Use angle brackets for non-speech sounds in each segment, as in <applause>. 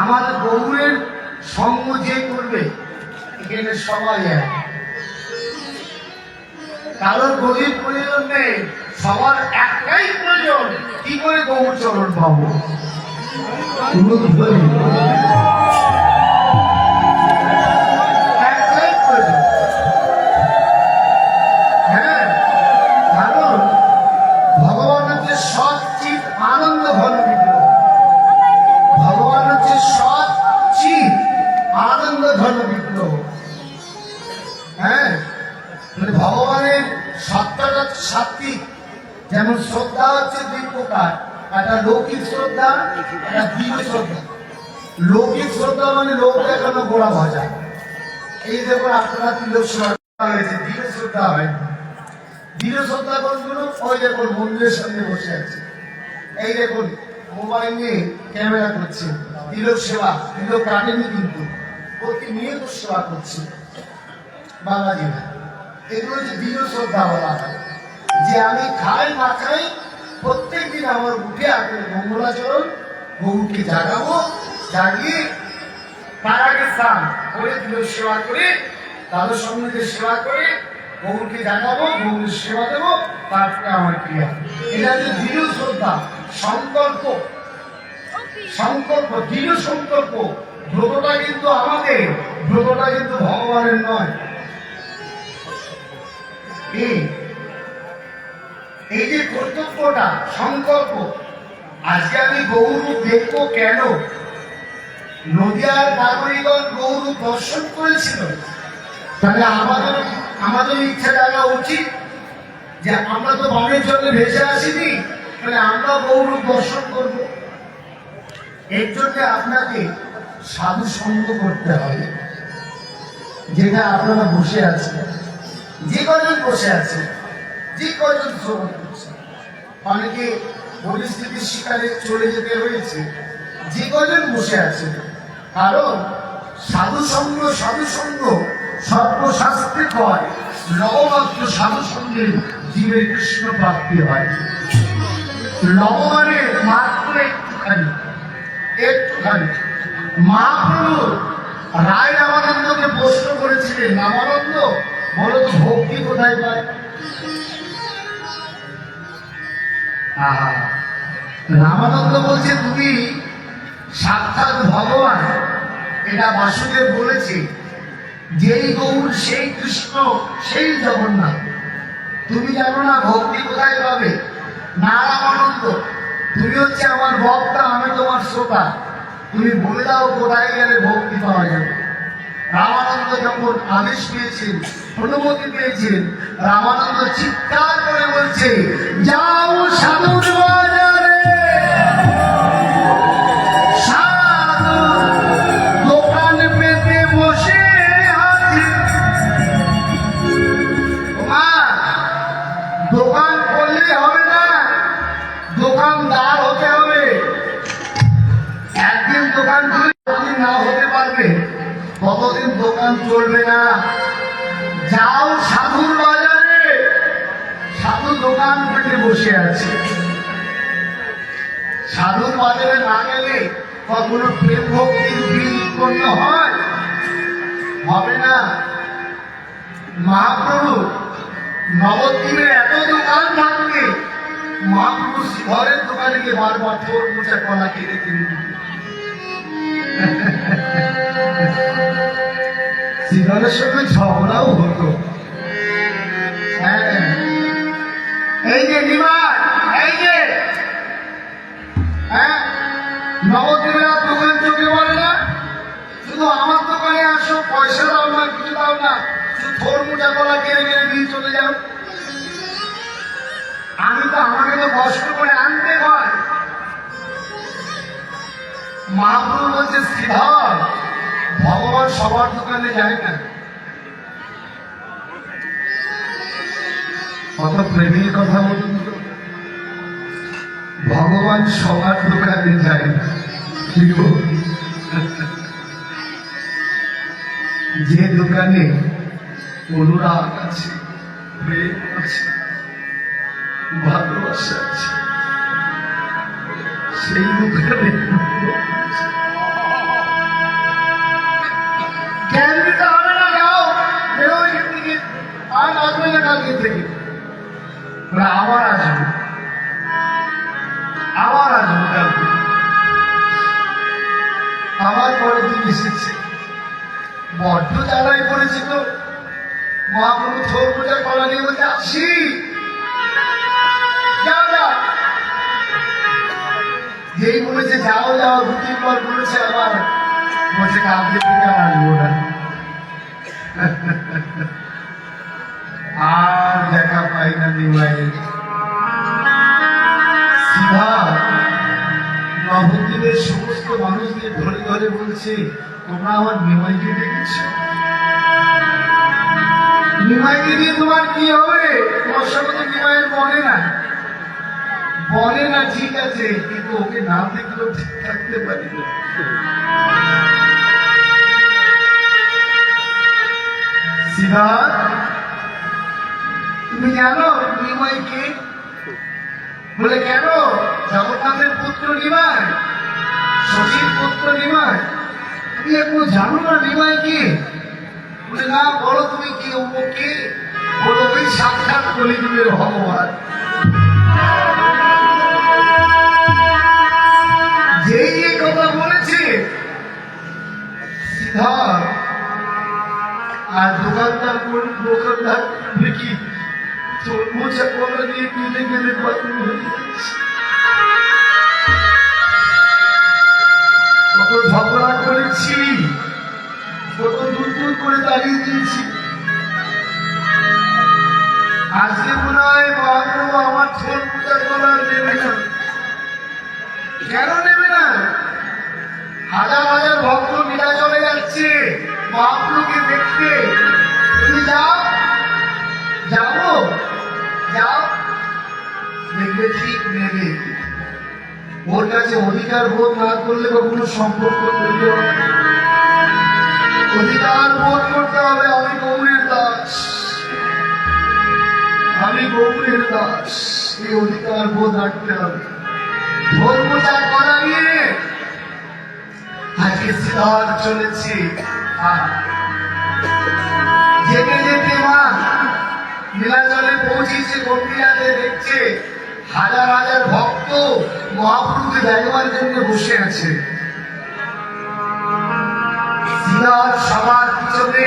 আমার গৌরের সঙ্গ যে করবে, এখানে সবাই কারোর গরিব প্রয়োজন নেই, সবার একটাই প্রয়োজন, কি করে গৌর চরণ পাবো সাত্বিক যেমন শ্রদ্ধা হচ্ছে দুই প্রকার। একটা লৌকিক শ্রদ্ধা, একটা দৃঢ় শ্রদ্ধা। লৌকিক শ্রদ্ধা মানে লোক দেখানো, গোড়া ভজা। এই দেখুন আপনারা তিলক শ্রদ্ধা হয়েছে দৃঢ় শ্রদ্ধা হয়। দৃঢ় শ্রদ্ধা কোনগুলো? ওই দেখুন মন্দিরের সামনে বসে আছে। এই দেখুন মোবাইল নিয়ে ক্যামেরা করছে। তিলক সেবা তিলক কাটেনি কিন্তু। প্রতিনিয়ত সেবা করছে। বাঙালিরা এগুলো যে দৃঢ় শ্রদ্ধা বলা হয়। যে আমি খাই না খাই প্রত্যেক দিন আমার উঠে আগে মঙ্গলাচরণ গৌকে জাগাবো, জাগিয়ে তার আগে স্নান করে দিল সেবা করে তাদের সঙ্গে সেবা করে গৌরকে জানাব গৌরের সেবা দেবো তারপরে আমার ক্রিয়া এটা যে দৃঢ় শ্রদ্ধা, সংকল্প। সংকল্প, দৃঢ় সংকল্প। ব্রতটা কিন্তু আমাদের, ব্রতটা কিন্তু ভগবানের নয়। এই যে কর্তব্যটা সংকল্প। আজকে আমি গৌরব দেখব কেন? নদিয়ার নাগরিকগণ গৌরব দর্শন করেছিল। তাহলে আমাদের আমাদের ইচ্ছা জানা উচিত যে আমরা তো বামের জন্য ভেসে আসিনি, তাহলে আমরা গৌরব দর্শন করব। এর জন্য আপনাকে সাধু সঙ্গ করতে হবে, যেটা আপনারা বসে আছেন, যে কজন বসে আছে যে কজন করছে অনেকে পরিস্থিতির শিকারে চলে যেতে হয়েছে যে কজন বসে আছে। কারণ সাধু সঙ্গ সাধু সঙ্গ সর্বশাস্ত্রে কয় লবমাত্র সাধু সঙ্গে জীবের কৃষ্ণ প্রাপ্তি হয়। লব মানে মাত্র একটুখানি একটুখানি। মহাপ্রভু রায় রামানন্দকে প্রশ্ন করেছিলেন, রামানন্দ, বলো ভক্তি কোথায় পায়? রামানন্দ বলছে, তুমি সাক্ষাৎ ভগবান। এটা বাসুদেব বলেছে, যেই গৌর, সেই কৃষ্ণ, সেই জগন্নাথ। তুমি জানো না ভক্তি কোথায় পাবে? না রামানন্দ তুমি হচ্ছে আমার বক্তা, আমি তোমার শ্রোতা। তুমি বলে দাও কোথায় গেলে ভক্তি পাওয়া যাবে? রামানন্দ যখন আদেশ পেয়েছেন অনুমতি পেয়েছেন রামানন্দ চিৎকার করে বলছে যাও সাধু বাজারে দোকান চলবে না। যাও সাধুর বাজারে। সাধু দোকান পেতে বসে আছে। সাধুর বাজারে না গেলে কখনো প্রেম ভক্তির বীজ উৎপন্ন হয়? হবে না। মহাপ্রভু, নবদ্বীপে এত দোকান থাকবে। মহাপ্রভু ঘরের দোকানে গিয়ে বারবার তোর মোচা কলা কিনে কিনে দিতেন। সঙ্গে ঝগড়াও হতো। হ্যাঁ। এই যে এই যে। হ্যাঁ। দোকান চোখে বলে না। শুধু আমার দোকানে আসো, পয়সা দাও না, কিছু দাও না। শুধু থোর মোটা কলা কেড়ে কেড়ে দিয়ে চলে যাও। আমি তো আমাকে তো কষ্ট করে আনতে হয়। মহাপ্রভু বলছে শ্রীধর সবার দোকানে যায় না। কত প্রেমের কথা বলুন ভগবান সবার দোকানে যায়। না যে দোকানে অনুরাগ আছে, প্রেম আছে, ভালোবাসা আছে, সেই দোকানে আর আসবে না কালকে থেকে। আবার আসব। আবার আসব কালকে। আবার পরের দিন এসেছে। বড্ড জ্বালাই পড়েছে মহাপ্রভু থোর পূজার কলা নিয়ে বলছে, আসি। যেই বলেছে, যাও যাও। দু তিনবার বলেছে আবার। বলছে, কালকে থেকে আসব না। <laughs> আর দেখা পাই না নিমাই। সিধা নবদ্বীপের সমস্ত মানুষদের ধরে ধরে বলছে, তোমরা আমার দেখেছ? দিয়ে তোমার কি হবে? তোমার সঙ্গে নিমাইয়ের বনে না বলে না, ঠিক আছে, কিন্তু ওকে না দেখলেও ঠিক থাকতে পারি না। সিদ্ধার্থ তুমি জানো নিমাই কে বলে, কেন? জগন্নাথের পুত্র নিমাই। শশীর পুত্র নিমাই। তুমি একটু জানো না নিমাই কে বলে, না, বলো তুমি কি ও কে বলো ওই সাক্ষাৎ কলিযুগের ভগবান। যেই এই কথা বলেছে সিদ্ধার্থ আর দোকানদার কোন দোকানদার দেখি তরমুজ কলা নিয়ে হয়ে যাচ্ছে কত ঝগড়া করেছি, কত দূর দূর করে দাঁড়িয়ে দিয়েছি। আজকে মনে হয় মহাপ্রভু আমার ছোট পূজা করা নেবে না কেন নেবে না? হাজার হাজার ভক্ত মিলা চলে যাচ্ছে, মহাপ্রভুকে দেখতে। তুমি যাও। যাও, দেখবে ঠিক নেবে। ওর কাছে অধিকার বোধ না করলে কখনো সম্পর্ক তৈরি হবে অধিকার বোধ করতে হবে, আমি গৌরীর দাস। আমি গৌরীর দাস, এই অধিকার বোধ রাখতে হবে। ধর্মচার করা নিয়ে আজকে সিদ্ধার চলেছে। যেতে নীলাচলে পৌঁছেছে গম্ভীরাতে দেখছে হাজার হাজার ভক্ত মহাপ্রভুকে দেখবার জন্য বসে আছে। সবার পিছনে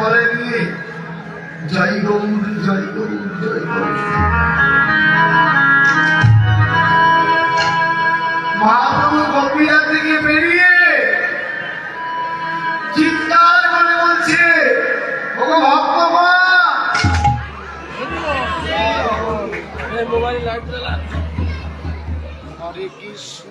করে নিয়ে, জয় গৌর জয় গৌর জয় গৌর। মহাপ্রভু গম্ভীরা থেকে বেরিয়ে হরে কৃষ্ণ।